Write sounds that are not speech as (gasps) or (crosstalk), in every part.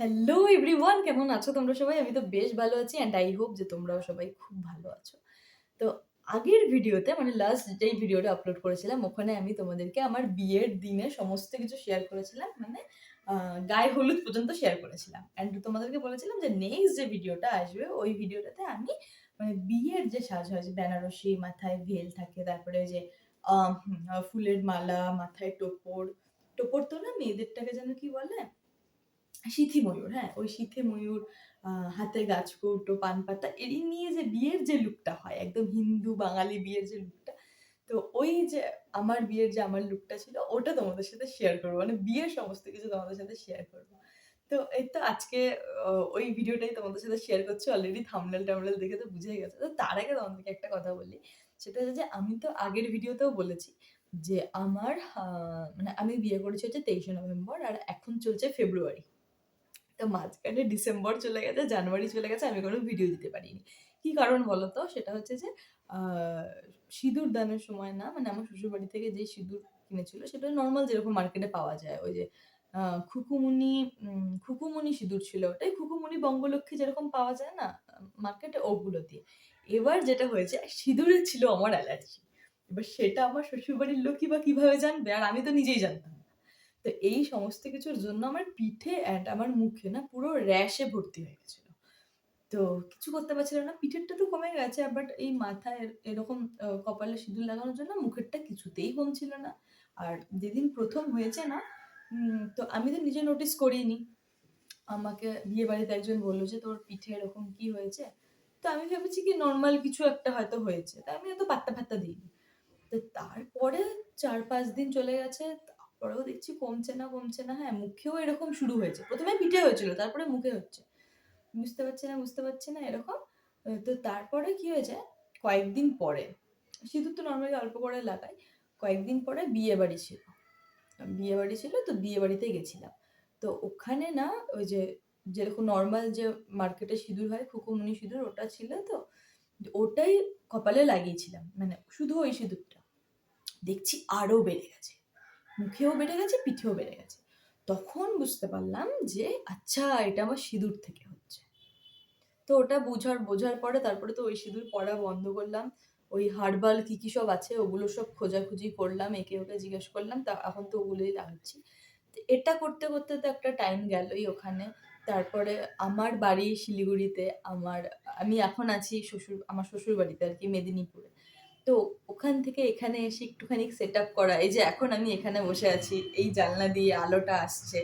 Hello everyone কেমন আছো? তোমরা সবাই? আমি তো বেশ ভালো আছি অ্যান্ড আই হোপ যে তোমরাও সবাই খুব ভালো আছো। তো আগের ভিডিওতে মানে লাস্ট যেই ভিডিওটা আপলোড করেছিলাম, ওখানে আমি তোমাদেরকে আমার বিয়ের দিনে সমস্ত কিছু শেয়ার করেছিলাম মানে গায়ে হলুদ পর্যন্ত শেয়ার করেছিলাম। অ্যান্ড তোমাদেরকে বলেছিলাম যে নেক্সট যে ভিডিওটা আসবে, ওই ভিডিওটাতে আমি মানে বিয়ের যে সাজ হয় যে বেনারসি, মাথায় ভেল থাকে, তারপরে যে ফুলের মালা, মাথায় টোপর টোপর তো না মেয়েদেরটাকে যেন কি বলে? সিথি ময়ূর হ্যাঁ? ওই সিথি ময়ূর হাতে গাছ কৌটো পান পাতা এই নিয়ে যে বিয়ের যে লুকটা হয়, একদম হিন্দু বাঙালি বিয়ের যে লুকটা, তো ওই যে আমার বিয়ের যে আমার লুকটা ছিল, ওটা তোমাদের সাথে শেয়ার করব। মানে বিয়ের সমস্ত কিছু তোমাদের সাথে শেয়ার করব। তো এই তো আজকে ওই ভিডিওটাই তোমাদের সাথে শেয়ার করছি অলরেডি থামনেল টামনেল দেখে তো বুঝে গেছে। তো তার আগে তোমাদেরকে একটা কথা বলি, সেটা হচ্ছে যে আমি তো আগের ভিডিওতেও বলেছি যে আমার মানে আমি বিয়ে করেছি হচ্ছে তেইশে নভেম্বর, আর এখন চলছে ফেব্রুয়ারি। তো মাঝখানে ডিসেম্বর চলে গেছে, জানুয়ারি চলে গেছে, আমি কোনো ভিডিও দিতে পারিনি। কি কারণ বলো তো সেটা হচ্ছে যে সিঁদুর দানের সময় না মানে আমার শ্বশুরবাড়ি থেকে যে সিঁদুর কিনেছিল, সেটা নর্মাল যেরকম মার্কেটে পাওয়া যায়। ওই যে খুকুমুনি খুকুমুনি সিঁদুর ছিল ওটাই। খুকুমুনি বঙ্গলক্ষ্মী যেরকম পাওয়া যায় না মার্কেটে ওগুলো দিয়ে। এবার যেটা হয়েছে, সিঁদুরে ছিল আমার অ্যালার্জি এবার সেটা আমার শ্বশুরবাড়ির লোকই বা কীভাবে জানবে? আর আমি তো নিজেই জানতাম। তো এই সমস্ত কিছুর জন্য আমার পিঠে অ্যান্ড আমার মুখে না পুরো র্যাশে ভর্তি হয়ে গেছিল। তো কিছু করতে পারছিল না পিঠেরটা তো কমে গেছে বাট এই মাথায় এরকম কপালে সিঁদুর লাগানোর জন্য মুখেরটা কিছুতেই কমছিল না। আর যেদিন প্রথম হয়েছে না তো আমি তো নিজে নোটিস করিনি। আমাকে বিয়ে বাড়িতে একজন বলল যে, তোর পিঠে এরকম কি হয়েছে? তো আমি ভেবেছি কি নর্মাল কিছু একটা হয়তো হয়েছে। তা আমি এত পাত্তা ফাত্তা দিইনি। তো তারপরে চার পাঁচ দিন চলে গেছে তারপরেও দেখছি কমছে না কমছে না। হ্যাঁ মুখেও এরকম শুরু হয়েছে। প্রথমে পিঠে হয়েছিল, তারপরে মুখে হচ্ছে। বুঝতে পারছি না, বুঝতে পারছি না, এরকম। তো তারপরে কি হয়েছে? কয়েকদিন পরে সিঁদুর তো নর্মালি অল্প করে লাগাই, কয়েকদিন পরে বিয়ে বাড়ি ছিল। বিয়ে বাড়ি ছিল তো বিয়ে বাড়িতে গেছিলাম। তো ওখানে না, ওই যে যেরকম নর্মাল যে মার্কেটে সিঁদুর হয়, খুকুমনি সিঁদুর, ওটা ছিল তো, ওটাই কপালে লাগিয়েছিলাম। মানে শুধু ওই সিঁদুরটা। দেখছি আরও বেড়ে গেছে। মুখেও বেড়ে গেছে, পিঠেও বেড়ে গেছে। তখন বুঝতে পারলাম যে আচ্ছা এটা আমার সিঁদুর থেকে হচ্ছে। তো ওটা বোঝার বোঝার পরে তারপরে তো ওই সিঁদুর পড়া বন্ধ করলাম। ওই হার্বাল কী কী সব আছে, ওগুলো সব খোঁজাখুঁজি করলাম, একে ওকে জিজ্ঞেস করলাম, তা এখন তো ওগুলোই লাগাচ্ছি এটা করতে করতে তো একটা টাইম গেলই ওখানে। তারপরে আমার বাড়ি শিলিগুড়িতে, আমার, আমি এখন আছি শ্বশুর, আমার শ্বশুর বাড়িতে আর কি, মেদিনীপুরে। তো ওখান থেকে এখানে এসে একটুখানি সেট আপ করা এই যে এখন আমি এখানে বসে আছি এই জানলা দিয়ে আলোটা আসছে।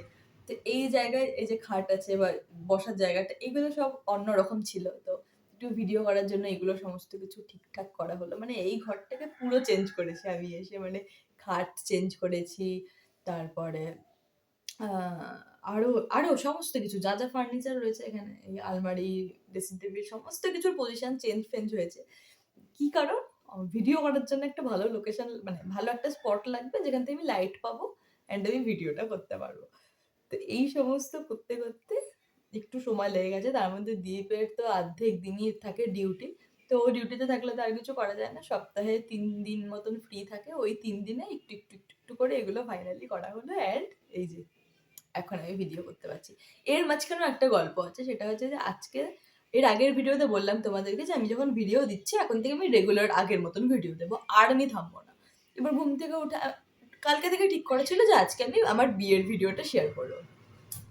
তো এই জায়গায় এই যে খাট আছে বা বসার জায়গাটা এগুলো সব অন্যরকম ছিল। তো একটু ভিডিও করার জন্য এগুলো সমস্ত কিছু ঠিকঠাক করা হলো। মানে এই ঘরটাকে পুরো চেঞ্জ করেছি আমি এসে মানে খাট চেঞ্জ করেছি তারপরে আহ, আরও আরও সমস্ত কিছু যা যা ফার্নিচার রয়েছে এখানে এই আলমারি ড্রেসিং টেবিল সমস্ত কিছুর পজিশন চেঞ্জ ফেঞ্জ হয়েছে। কি কারণ? ভিডিও করার জন্য একটা ভালো লোকেশন মানে ভালো একটা স্পট লাগবে যেখান থেকে আমি লাইট পাবো অ্যান্ড আমি ভিডিওটা করতে পারব। তো এই সমস্ত করতে করতে একটু সময় লেগে গেছে। তার মধ্যে দ্বীপের তো অর্ধেক দিনই থাকে ডিউটি তো ও ডিউটিতে থাকলে তো আর কিছু করা যায় না। সপ্তাহে তিন দিন মতন ফ্রি থাকে। ওই তিন দিনে একটু একটু একটু একটু করে এগুলো ফাইনালি করা হলো অ্যান্ড এই যে, এখন আমি ভিডিও করতে পারছি। এর মাঝখানেও একটা গল্প আছে। সেটা হচ্ছে যে আজকে এর আগের ভিডিওতে বললাম তোমাদেরকে যে আমি যখন ভিডিও দিচ্ছি, এখন থেকে আমি রেগুলার আগের মতন ভিডিও দেবো, আর আমি থামবো না। এবার ঘুম থেকে উঠে, কালকে থেকে ঠিক করা ছিল যে আজকে আমি আমার বিয়ের ভিডিওটা শেয়ার করব।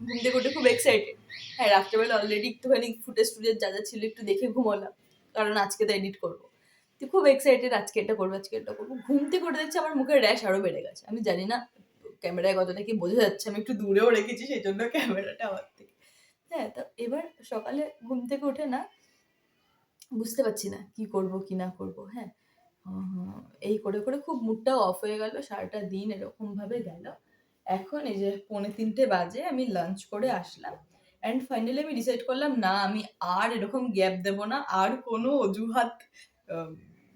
ঘুম থেকে উঠে খুব এক্সাইটেড হ্যাঁ রাত্রেবেলা অলরেডি একটুখানি ফুটেজ টুটেজ যা যা ছিল একটু দেখে ঘুমোলাম, কারণ আজকে তো এডিট করব। তো খুব এক্সাইটেড আজকে এটা করব, আজকে এটা করব। ঘুম থেকে উঠে দেখছি আমার মুখের র্যাশ আরও বেড়ে গেছে। আমি জানি না, ক্যামেরায় কতটা কি বোঝা যাচ্ছে, আমি একটু দূরেও রেখেছি, সেই জন্য ক্যামেরাটা আমার থেকে হ্যাঁ তো এবার সকালে ঘুম থেকে উঠে না বুঝতে পারছি না কি করব, কি না করব হ্যাঁ। এই করে করে খুব মুডটা অফ হয়ে গেল, সারাটা দিন এরকম ভাবে গেল। এখন এই যে পৌনে তিনটে বাজে, আমি লাঞ্চ করে আসলাম। অ্যান্ড ফাইনালি আমি ডিসাইড করলাম, না, আমি আর এরকম গ্যাপ দেব না, আর কোনো অজুহাত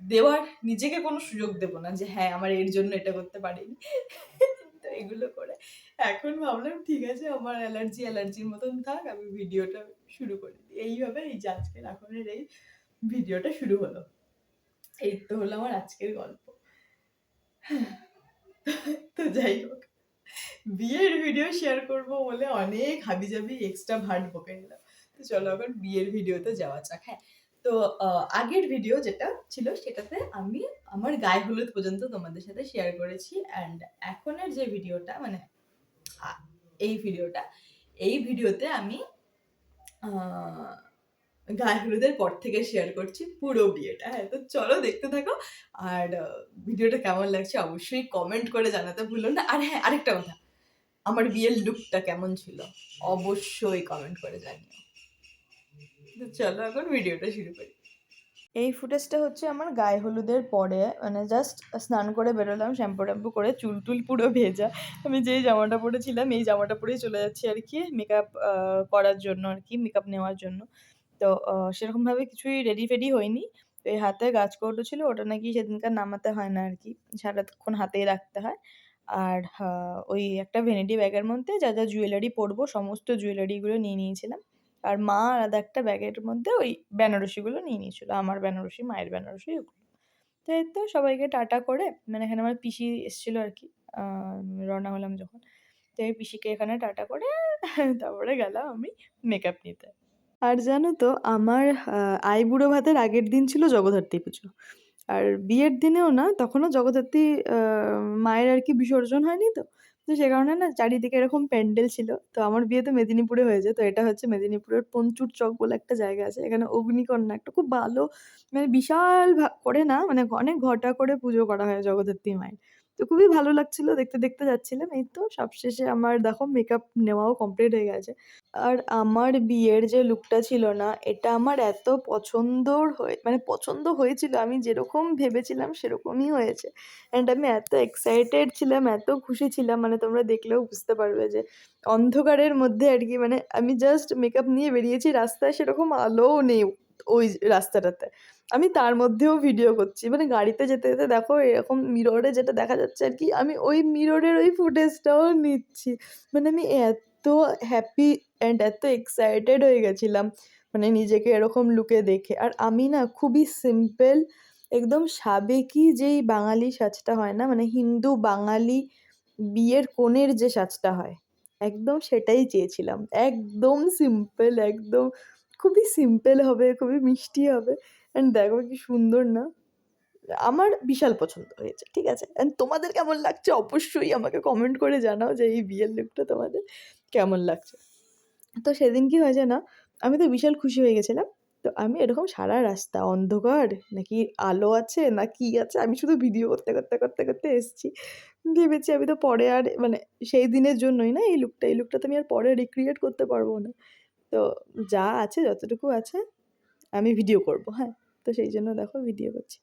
দেওয়ার নিজেকে কোনো সুযোগ দেব না যে হ্যাঁ আমার এর জন্য এটা করতে পারিনি। (laughs) তো এগুলো করে এখন ভাবলাম, ঠিক আছে, আমার অ্যালার্জি, অ্যালার্জির মতন থাক, আমি ভিডিওটা শুরু করে এইভাবে এই যে আজকের এখনের এই ভিডিওটা শুরু হলো। এই তো হলো আমার আজকের গল্প। তো যাই হোক, বিয়ের ভিডিও শেয়ার করব বলে অনেক হাবি হাবিজাবি এক্সট্রা ভাট বকে নিলাম। তো চলো এখন বিয়ের ভিডিওতে যাওয়া যাক হ্যাঁ। তো আগের ভিডিও যেটা ছিল সেটাতে আমি আমার গায়ে হলুদ পর্যন্ত তোমাদের সাথে শেয়ার করেছি অ্যান্ড এখনের যে ভিডিওটা মানে এই ভিডিওটা। এই ভিডিওতে আমি গায়ে হলুদের পর থেকে শেয়ার করছি পুরো বিয়েটা হ্যাঁ তো চলো দেখতে থাকো। আর ভিডিওটা কেমন লাগছে অবশ্যই কমেন্ট করে জানাতে ভুলো না। আর হ্যাঁ আরেকটা কথা, আমার বিয়ের লুকটা কেমন ছিল অবশ্যই কমেন্ট করে জানিও। চলো এখন ভিডিওটা শুরু করি। এই ফুটেজটা হচ্ছে আমার গায়ে হলুদের পরে মানে জাস্ট স্নান করে বেরোলাম, শ্যাম্পু ট্যাম্পু করে চুল টুল পুরো ভেজা। আমি যেই জামাটা পরেছিলাম, এই জামাটা পরেই চলে যাচ্ছি আর কি মেকআপ করার জন্য আর কি মেকআপ নেওয়ার জন্য। তো সেরকমভাবে কিছুই রেডি ফেডি হয়নি। তো এই হাতে গাছ কৌটো ছিল, ওটা নাকি সেদিনকার নামাতে হয় না আর কি, সারাক্ষণ হাতেই রাখতে হয়। আর ওই একটা ভ্যানিটি ব্যাগের মধ্যে যা যা জুয়েলারি পরবো, সমস্ত জুয়েলারিগুলো নিয়ে নিয়েছিলাম। আর মা আলাদা একটা ব্যাগের মধ্যে ওই বেনারসিগুলো নিয়ে নিয়েছিল আমার বেনারসি মায়ের বেনারসি ওগুলো তো এই তো সবাইকে টাটা করে মানে এখানে আমার পিসি এসেছিল আর কি রওনা হলাম যখন। তো এই পিসিকে এখানে টাটা করে (laughs) তারপরে গেলাম আমি মেকআপ নিতে। আর জানো তো আমার আহ, আইবুড়ো ভাতের আগের দিন ছিল জগদ্ধাত্রী পুজো। আর বিয়ের দিনেও না তখনও জগদ্ধাত্রী মায়ের আর কি বিসর্জন হয়নি তো? তো সে কারণে না চারিদিকে এরকম প্যান্ডেল ছিল। তো আমার বিয়ে তো মেদিনীপুরে হয়েছে, তো এটা হচ্ছে মেদিনীপুরের পঞ্চুর চক বলে একটা জায়গা আছে। এখানে অগ্নিকন্যা একটা খুব ভালো মানে বিশাল ভাগ করে না মানে অনেক ঘটা করে পুজো করা হয় জগদ্ধাত্রী মায়ের। তো খুবই ভালো লাগছিল, দেখতে দেখতে যাচ্ছিলাম। এই তো সবশেষে আমার দেখো মেকআপ নেওয়াও কমপ্লিট হয়ে গেছে। আর আমার বিয়ের যে লুকটা ছিল না, এটা আমার এত পছন্দর হয়ে মানে পছন্দ হয়েছিল, আমি যেরকম ভেবেছিলাম সেরকমই হয়েছে। অ্যান্ড আমি এত এক্সাইটেড ছিলাম, এত খুশি ছিলাম মানে তোমরা দেখলেও বুঝতে পারবে যে অন্ধকারের মধ্যে আর কি মানে আমি জাস্ট মেকআপ নিয়ে বেরিয়েছি, রাস্তায় সেরকম আলোও নেই ওই রাস্তাটাতে। আমি তার মধ্যেও ভিডিও করছি। মানে গাড়িতে যেতে যেতে দেখো, এরকম মিররে যেটা দেখা যাচ্ছে আর কি, আমি ওই মিররের ওই ফুটেজটাও নিচ্ছি। মানে আমি এত হ্যাপি অ্যান্ড এত এক্সাইটেড হয়ে গেছিলাম মানে নিজেকে এরকম লুকে দেখে। আর আমি না খুবই সিম্পল একদম সাবেকি যেই বাঙালি সাজটা হয় না মানে হিন্দু বাঙালি বিয়ের কোণের যে সাজটা হয়, একদম সেটাই চেয়েছিলাম। একদম সিম্পল একদম খুবই সিম্পল হবে, খুবই মিষ্টি হবে। অ্যান্ড দেখো কি সুন্দর না। আমার বিশাল পছন্দ হয়েছে, ঠিক আছে? অ্যান্ড তোমাদের কেমন লাগছে? অবশ্যই আমাকে কমেন্ট করে জানাও যে এই বিয়ের লুকটা তোমাদের কেমন লাগছে। তো সেদিন কি হয়েছে না, আমি তো বিশাল খুশি হয়ে গেছিলাম। তো আমি এরকম সারা রাস্তা, অন্ধকার, নাকি আলো আছে, না কি আছে, আমি শুধু ভিডিও করতে করতে করতে করতে এসেছি। ভেবেছি আমি তো পরে আর মানে সেই দিনের জন্যই না এই লুকটা এই লুকটা তো আমি আর পরে রিক্রিয়েট করতে পারব না। তো যা আছে, যতটুকু আছে, আমি ভিডিও করব হ্যাঁ। তো সেই জন্য দেখো ভিডিও করছি।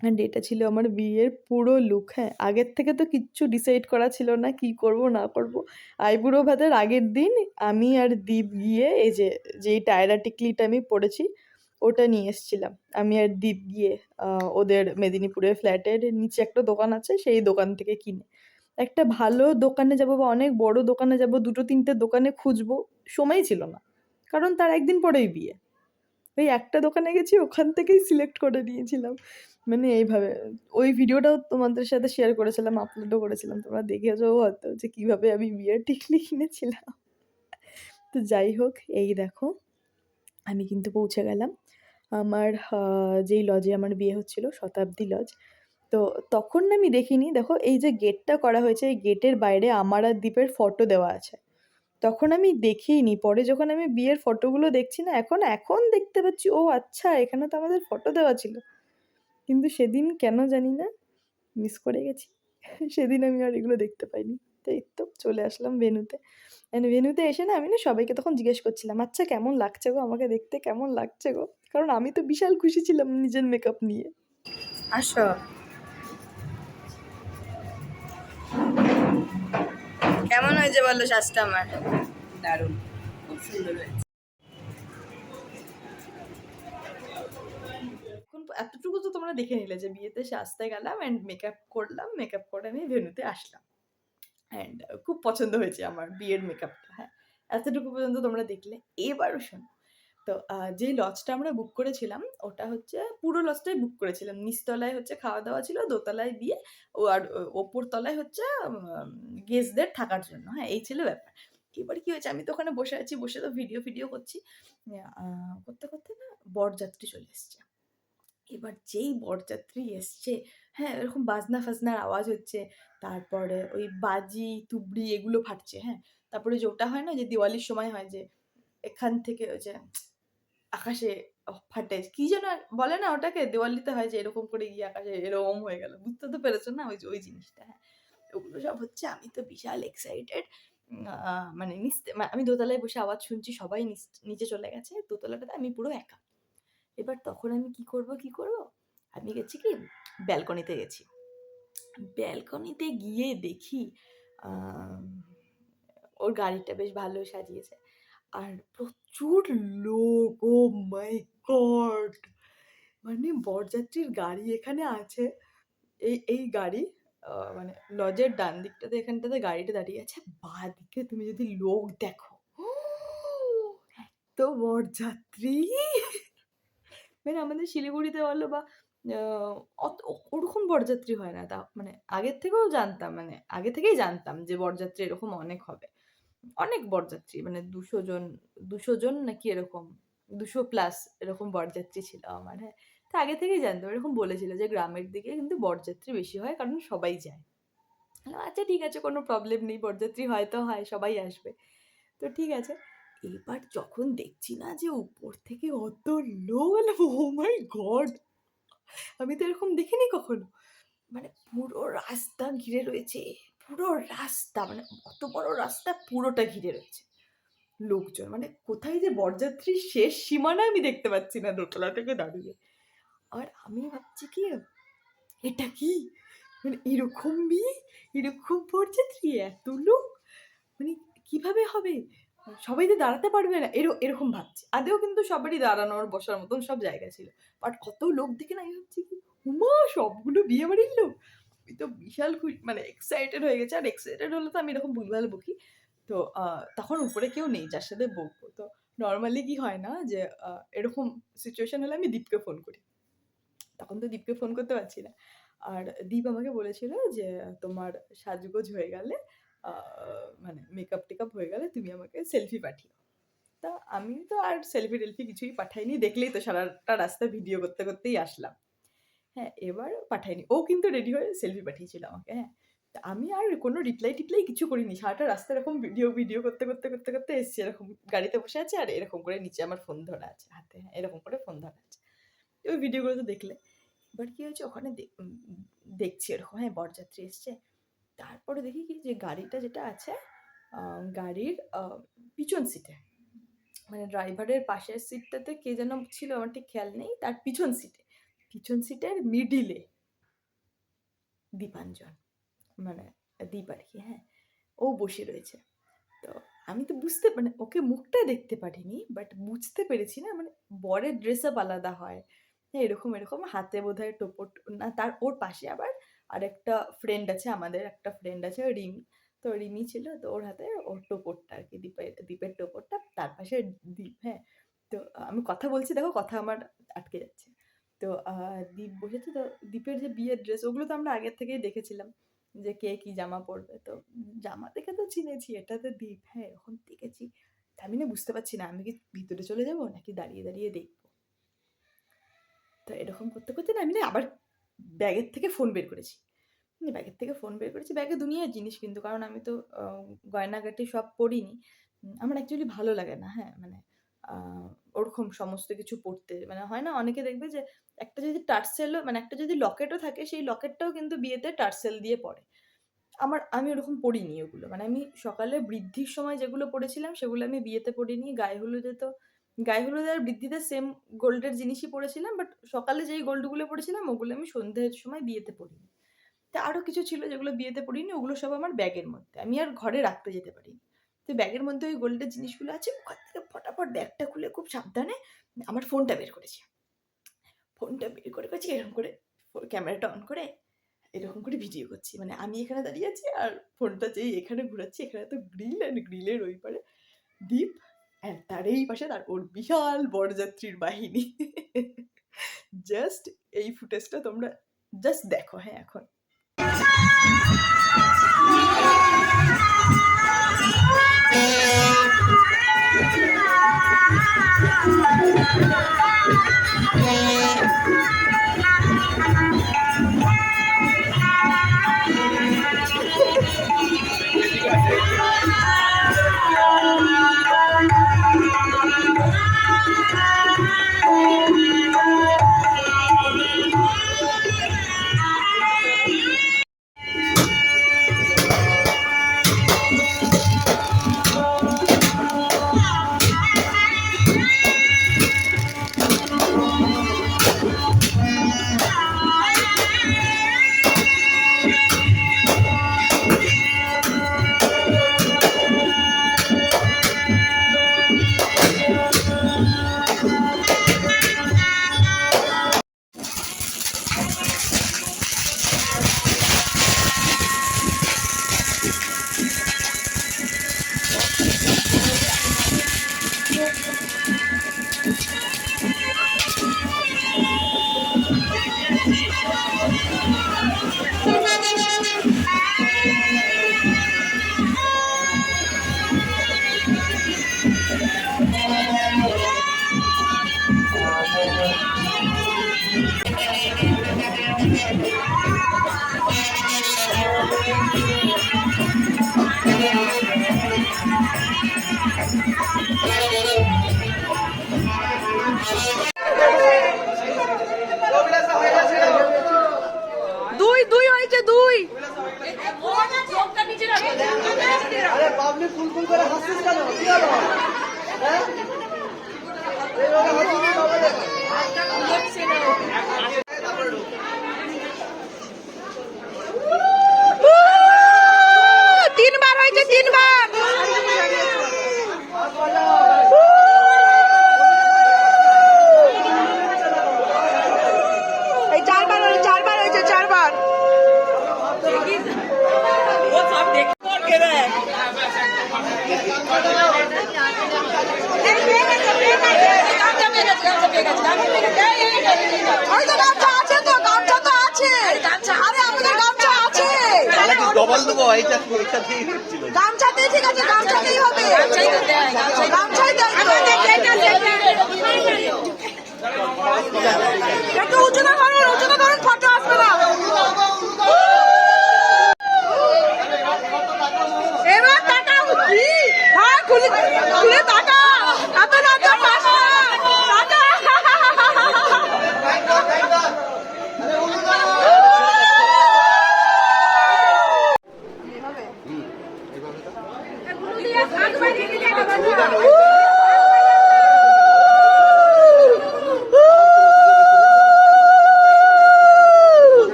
অ্যান্ড এটা ছিল আমার বিয়ের পুরো লুক হ্যাঁ আগের থেকে তো কিচ্ছু ডিসাইড করা ছিল না কি করব, না করব। আইবুড়ো ভাতের আগের দিন আমি আর দীপ গিয়ে এই যে, যেই টায়রা টিকলিটা আমি পড়েছি, ওটা নিয়ে এসেছিলাম। আমি আর দীপ গিয়ে ওদের মেদিনীপুরের ফ্ল্যাটের নিচে একটা দোকান আছে, সেই দোকান থেকে কিনে। একটা ভালো দোকানে যাব বা অনেক বড় দোকানে যাব, দুটো তিনটে দোকানে খুঁজবো, সময় ছিল না। কারণ তার একদিন পরেই বিয়ে। ওই একটা দোকানে গেছি, ওখান থেকেই সিলেক্ট করে নিয়েছিলাম। মানে এইভাবে, ওই ভিডিওটাও তোমাদের সাথে শেয়ার করেছিলাম আপলোডও করেছিলাম। তোমরা দেখেছ হয়তো যে কীভাবে আমি বিয়ের টিকলি কিনেছিলাম। তো যাই হোক, এই দেখো, আমি কিন্তু পৌঁছে গেলাম। আমার যেই লজে আমার বিয়ে হচ্ছিল, শতাব্দী লজ তো তখন আমি দেখিনি। দেখো, এই যে গেটটা করা হয়েছে, এই গেটের বাইরে আমার আর দ্বীপের ফটো দেওয়া আছে। তখন আমি দেখিনি। পরে যখন আমি বিয়ের ফটোগুলো দেখছি না, এখন এখন দেখতে পাচ্ছি, ও আচ্ছা এখানে তো আমাদের ফটো দেওয়া ছিল। কিন্তু সেদিন কেন জানি না মিস করে গেছি। (laughs) সেদিন আমি আর এগুলো দেখতে পাইনি। তো এই তো চলে আসলাম ভেনুতে অ্যান্ড ভেনুতে এসে না আমি না সবাইকে তখন জিজ্ঞেস করছিলাম আচ্ছা কেমন লাগছে গো? আমাকে দেখতে কেমন লাগছে গো? কারণ আমি তো বিশাল খুশি ছিলাম নিজের মেকআপ নিয়ে। আসো। কেমন হয়েছে বলো শ্বাসটা আমার? দারুণ। খুব সুন্দর হয়েছে। এতটুকু তো তোমরা দেখে নিলে যে বিয়েতে সাজতে গেলাম অ্যান্ড মেকআপ করলাম মেকআপ করে আমি ভেনুতে আসলাম। অ্যান্ড খুব পছন্দ হয়েছে আমার বিয়ের মেকআপটা হ্যাঁ। এতটুকু পর্যন্ত তোমরা দেখলে। এবারও শোনো। তো যে লজটা আমরা বুক করেছিলাম, ওটা হচ্ছে পুরো লজটাই বুক করেছিলাম। নিচতলায় হচ্ছে খাওয়া দাওয়া ছিল, দোতলায় দিয়ে, ও আর ওপর তলায় হচ্ছে গেস্টদের থাকার জন্য। হ্যাঁ এই ছিল ব্যাপার। এবার কি হয়েছে, আমি তো ওখানে বসে আছি, বসে তো ভিডিও ভিডিও করছি। করতে করতে না বরযাত্রী চলে এসছে। এবার যেই বরযাত্রী এসছে হ্যাঁ এরকম বাজনা ফাজনার আওয়াজ হচ্ছে, তারপরে ওই বাজি, তুবড়ি এগুলো ফাটছে হ্যাঁ। তারপরে যে ওটা হয় না, যে দিওয়ালির সময় হয় যে, এখান থেকে ওই যে আকাশে ফাটে কি যেন বলে না ওটাকে? দিওয়ালিতে হয় যে এরকম করে গিয়ে আকাশে এরকম হয়ে গেল। বুঝতে তো পেরেছ না? ওই ওই জিনিসটা হ্যাঁ। ওগুলো সব হচ্ছে আমি তো বিশাল এক্সাইটেড মানে নিচতে মা- আমি দোতলায় বসে আওয়াজ শুনছি, সবাই নিচে চলে গেছে। দোতলাটাতে আমি পুরো একা। এবার তখন আমি কি করব কি করব? আমি গেছি কি? ব্যালকনিতে গেছি। ব্যালকনিতে গিয়ে দেখি ওর গাড়িটা বেশ ভালো সাজিয়েছে। আর প্রচুর লোক ও মাই গড মানে বরযাত্রীর গাড়ি এখানে আছে। এই এই গাড়ি মানে লজের ডান দিকটাতে, এখানটাতে গাড়িটা দাঁড়িয়ে আছে। বাঁ দিকে তুমি যদি লোক দেখো, (gasps) এত বরযাত্রী! মানে আমাদের শিলিগুড়িতে বলো বা অত, ওরকম বরযাত্রী হয় না। তা মানে আগের থেকেও জানতাম মানে আগে থেকেই জানতাম যে বরযাত্রী এরকম অনেক হবে। অনেক বরযাত্রী মানে দুশো জন দুশো জন নাকি এরকম, দুশো প্লাস এরকম বরযাত্রী ছিল আমার হ্যাঁ। তা আগে থেকেই জানতাম, এরকম বলেছিল যে গ্রামের দিকে কিন্তু বরযাত্রী বেশি হয়, কারণ সবাই যায়। আচ্ছা ঠিক আছে, কোনো প্রবলেম নেই, বরযাত্রী হয়তো হয়, সবাই আসবে। তো ঠিক আছে, এবার যখন দেখছি না যে উপর থেকে অত ও মাই গড আমি তো এরকম দেখিনি কখনো। মানে পুরো রাস্তা ঘিরে রয়েছে। পুরো রাস্তা মানে অত বড় রাস্তা, পুরোটা ঘিরে রয়েছে। লোকজন মানে কোথায় যে বরযাত্রীর শেষ সীমানা আমি দেখতে পাচ্ছি না দোতলা থেকে দাঁড়িয়ে। আর আমি ভাবছি কি, এটা কি? মানে এরকমই এরকম বরযাত্রী, এত লোক? মানে কীভাবে হবে? সবাই যে দাঁড়াতে পারবে না। এরো, এরকম ভাবছি। আদেও কিন্তু সবারই দাঁড়ানোর, বসার মতন সব জায়গা ছিল। বাট কত লোক দেখে না, আমি ভাবছি কি, উমা, সবগুলো বিয়ে বাড়ির লোক। আমি তো বিশাল মানে এক্সাইটেড হয়ে গেছে। আর এক্সাইটেড হলে তো আমি এরকম ভুলভাল বকি। তো তখন উপরে কেউ নেই যার সাথে বকবো। তো নর্মালি কি হয় না যে এরকম সিচুয়েশন হলে আমি দীপকে ফোন করি। তখন তো দীপকে ফোন করতে পারছি না। আর দীপ আমাকে বলেছিল যে, তোমার সাজগোজ হয়ে গেলে মানে মেকআপ টেকআপ হয়ে গেলে তুমি আমাকে সেলফি পাঠিও। তা আমি তো আর সেলফি টেলফি কিছুই পাঠাইনি। দেখলেই তো সারাটা রাস্তা ভিডিও করতে করতেই আসলাম। হ্যাঁ এবার পাঠাইনি ও কিন্তু রেডি হয়ে সেলফি পাঠিয়েছিল আমাকে হ্যাঁ। তা আমি আর কোনো রিপ্লাই টিপ্লাই কিছু করিনি। সারাটা রাস্তা এরকম ভিডিও ভিডিও করতে করতে করতে করতে এসছি। এরকম গাড়িতে বসে আছে আর এরকম করে নিচে আমার ফোন ধরা আছে, হাতে হ্যাঁ এরকম করে ফোন ধরা আছে। ওই ভিডিওগুলো তো দেখলে। এবার কি হয়েছে? ওখানে দেখছি এরকম হ্যাঁ বরযাত্রী এসছে। তারপরে দেখি কি? যে গাড়িটা যেটা আছে গাড়ির পিছন সিটে মানে ড্রাইভারের পাশের সিটটাতে কে যেন ছিল, আমার ঠিক খেয়াল নেই। তার পিছন সিটে পিছন সিটের মিডিলে দীপাঞ্জন মানে দীপ আর কি হ্যাঁ ও বসে রয়েছে। তো আমি তো বুঝতে মানে ওকে মুখটা দেখতে পারিনি বাট বুঝতে পেরেছি না মানে বরের ড্রেস আপ আলাদা হয়। হ্যাঁ এরকম এরকম হাতে বোধ হয় টোপর না, তার ওর পাশে আবার আরেকটা ফ্রেন্ড আছে, আমাদের একটা ফ্রেন্ড আছে রিমি, তো রিমি ছিল, তো ওর হাতে ওর টোপরটা আর কি, দীপের দীপের টোপরটা তার পাশে দীপ হ্যাঁ তো আমি কথা বলছি, দেখো, কথা আমার আটকে যাচ্ছে। তো দীপ বসেছে তো দীপের যে বিয়ের ড্রেস ওগুলো তো আমরা আগের থেকেই দেখেছিলাম যে কে কি জামা পরবে। তো জামা দেখে তো চিনেছি এটা তো দীপ। হ্যাঁ এরকম দেখেছি। আমি না বুঝতে পারছি না আমি কি ভিতরে চলে যাব নাকি দাঁড়িয়ে দাঁড়িয়ে দেখব? তো এরকম করতে করতে না আমি না আবার ব্যাগের থেকে ফোন বের করেছি। ব্যাগের থেকে ফোন বের করেছি। ব্যাগে দুনিয়ার জিনিস কিন্তু কারণ আমি তো আহ, গয়নাগাটি সব উম, আমার অ্যাকচুয়ালি ভালো লাগে না হ্যাঁ মানে ওরকম সমস্ত কিছু পড়তে মানে হয় না অনেকে দেখবে যে একটা যদি টার্সেলও মানে একটা যদি লকেটও থাকে, সেই লকেটটাও কিন্তু বিয়েতে টার্সেল দিয়ে পড়ে। আমার, আমি ওরকম পড়িনি ওগুলো। মানে আমি সকালে বৃদ্ধির সময় যেগুলো পড়েছিলাম, সেগুলো আমি বিয়েতে পড়িনি। গায়ে হলুদে তো, গায়ে হলুদে আর বৃদ্ধিতে সেম গোল্ডের জিনিসই পড়েছিলাম বাট সকালে যেই গোল্ডগুলো পড়েছিলাম, ওগুলো আমি সন্ধ্যের সময় বিয়েতে পড়িনি। তা আরও কিছু ছিল যেগুলো বিয়েতে পড়িনি, ওগুলো সব আমার ব্যাগের মধ্যে। আমি আর ঘরে রাখতে যেতে পারিনি। তো ব্যাগের মধ্যে ওই গোল্ডের জিনিসগুলো আছে ওখান থেকে ফটাফট ব্যাগটা খুলে খুব সাবধানে আমার ফোনটা বের করেছি। ফোনটা বের করে করছি, এরকম করে ক্যামেরাটা অন করে এরকম করে ভিডিও করছি। মানে আমি এখানে দাঁড়িয়ে আছি আর ফোনটা যেই এখানে ঘুরাচ্ছি, এখানে তো গ্রিল অ্যান্ড গ্রিলের ওই পারে দ্বীপ অ্যান্ড তার এই পাশে তার ওর বিশাল বরযাত্রীর বাহিনী। জাস্ট এই ফুটেজটা তোমরা জাস্ট দেখো হ্যাঁ এখন। Thank you. Thank you. Public ফুল ফুল করে হাসছিস কেন? কি হলো? হ্যাঁ? তিনবার হয়েছে তিনবার এই চারবার হলো চারবার হয়েছে চারবার ওই তো গামছা আছে তো গামছা তো আছে আরে আমাদের গামছা আছে ডবল দেবো? এইটা এইটা হচ্ছিল গামছাতেই ঠিক আছে গামছাতেই হবে। গামছাই দেয় একটু উঁচু না করুন উঁচু না করুন ফটো আসবে না। এবার টাকা কি হ্যাঁ খুলে খুলে টাকা। এত টাকা।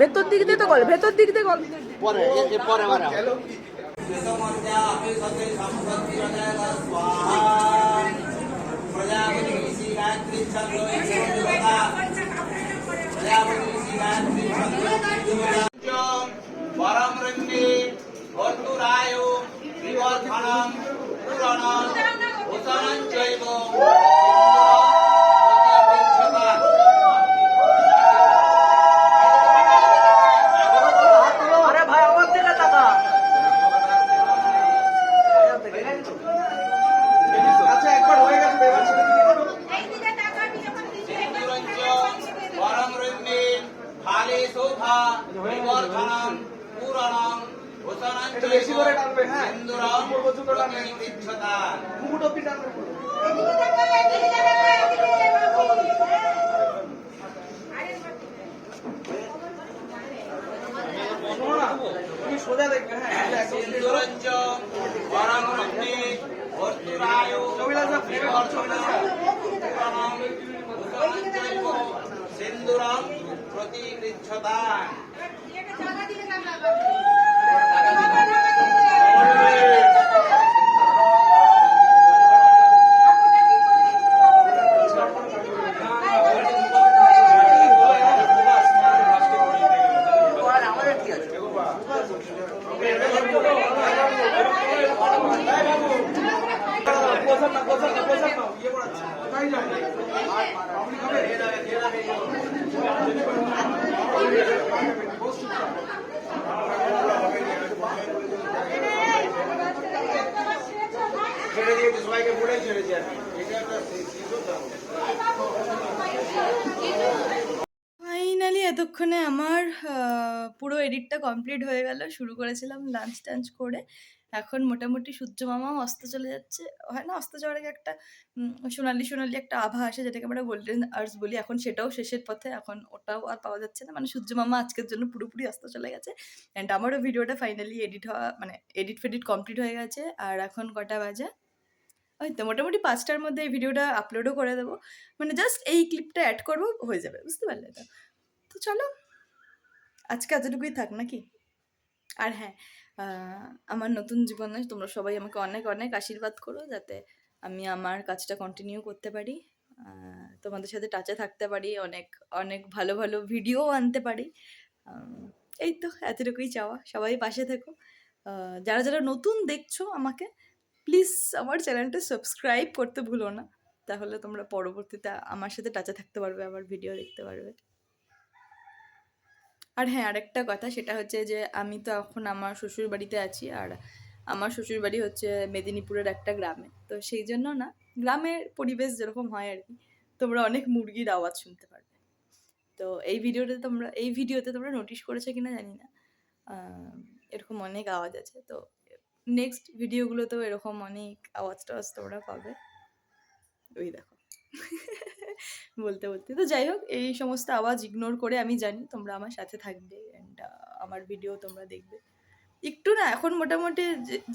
ভেতর দিক দিয়ে তো গল ভেতর দিক দিয়ে গল পরে পরে। korban. Iya, ke di dia এতক্ষণে আমার পুরো এডিটটা কমপ্লিট হয়ে গেল। শুরু করেছিলাম লাঞ্চ টাঞ্চ করে। এখন মোটামুটি সূর্য মামাও অস্ত চলে যাচ্ছে। হয় না, অস্ত যাওয়ার আগে একটা সোনালি সোনালি একটা আভা আসে, যেটাকে আমরা গোল্ডেন আর্টস বলি। এখন সেটাও শেষের পথে। এখন ওটাও আর পাওয়া যাচ্ছে না। মানে সূর্য মামা আজকের জন্য পুরোপুরি অস্ত চলে গেছে। অ্যান্ড আমারও ভিডিওটা ফাইনালি এডিট হওয়া মানে এডিট ফেডিট কমপ্লিট হয়ে গেছে। আর এখন কটা বাজে? ওই তো, মোটামুটি পাঁচটার মধ্যে এই ভিডিওটা আপলোডও করে দেবো। মানে জাস্ট এই ক্লিপটা অ্যাড করব, হয়ে যাবে। বুঝতে পারলে তো? তো চলো, আজকে এতটুকুই থাক নাকি? আর হ্যাঁ আমার নতুন জীবনে তোমরা সবাই আমাকে অনেক অনেক আশীর্বাদ করো যাতে আমি আমার কাজটা কন্টিনিউ করতে পারি। তোমাদের সাথে টাচে থাকতে পারি, অনেক অনেক ভালো ভালো ভিডিও আনতে পারি। এই তো এতটুকুই চাওয়া, সবাই পাশে থেকো। যারা যারা নতুন দেখছ আমাকে প্লিজ আমার চ্যানেলটা সাবস্ক্রাইব করতে ভুলো না। তাহলে তোমরা পরবর্তীতে আমার সাথে টাচে থাকতে পারবে, আমার ভিডিও দেখতে পারবে। আর হ্যাঁ আরেকটা কথা সেটা হচ্ছে যে আমি তো এখন আমার শ্বশুর বাড়িতে আছি আর আমার শ্বশুর বাড়ি হচ্ছে মেদিনীপুরের একটা গ্রামে। তো সেই জন্য না, গ্রামের পরিবেশ যেরকম হয় আর কি, তোমরা অনেক মুরগির আওয়াজ শুনতে পারবে। তো এই ভিডিওতে তোমরা, এই ভিডিওতে তোমরা নোটিশ করেছ কিনা জানি না। এরকম অনেক আওয়াজ আছে। তো নেক্সট ভিডিওগুলোতেও এরকম অনেক আওয়াজ টাওয়াজ তোমরা পাবে। ওই দেখো। (laughs) বলতে বলতে। তো যাই হোক, এই সমস্ত আওয়াজ ইগনোর করে আমি জানি তোমরা আমার সাথে থাকবে অ্যান্ড আমার ভিডিও তোমরা দেখবে। একটু না, এখন মোটামুটি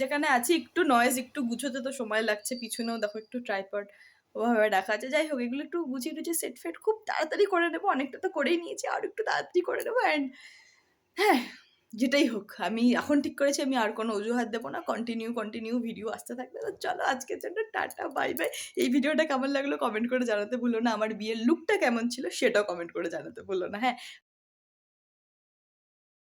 যেখানে আছি একটু নয়েজ একটু গুছোতে তো সময় লাগছে। পিছনেও দেখো একটু ট্রাইপড ওভাবে রাখা আছে। যাই হোক, এগুলো একটু গুছিয়ে টুছিয়ে সেট ফেট খুব তাড়াতাড়ি করে নেব। অনেকটা তো করেই নিয়েছি, আর একটু তাড়াতাড়ি করে নেব অ্যান্ড হ্যাঁ যেটাই হোক, আমি এখন ঠিক করেছি, আমি আর কোনো অজুহাত দেবো না। কন্টিনিউ কন্টিনিউ ভিডিও আসতে থাকবে। তো চলো আজকের জন্য টাটা বাই বাই এই ভিডিওটা কেমন লাগল কমেন্ট করে জানাতে ভুলো না। আমার বিয়ের লুকটা কেমন ছিল সেটাও কমেন্ট করে জানাতে ভুলো না। হ্যাঁ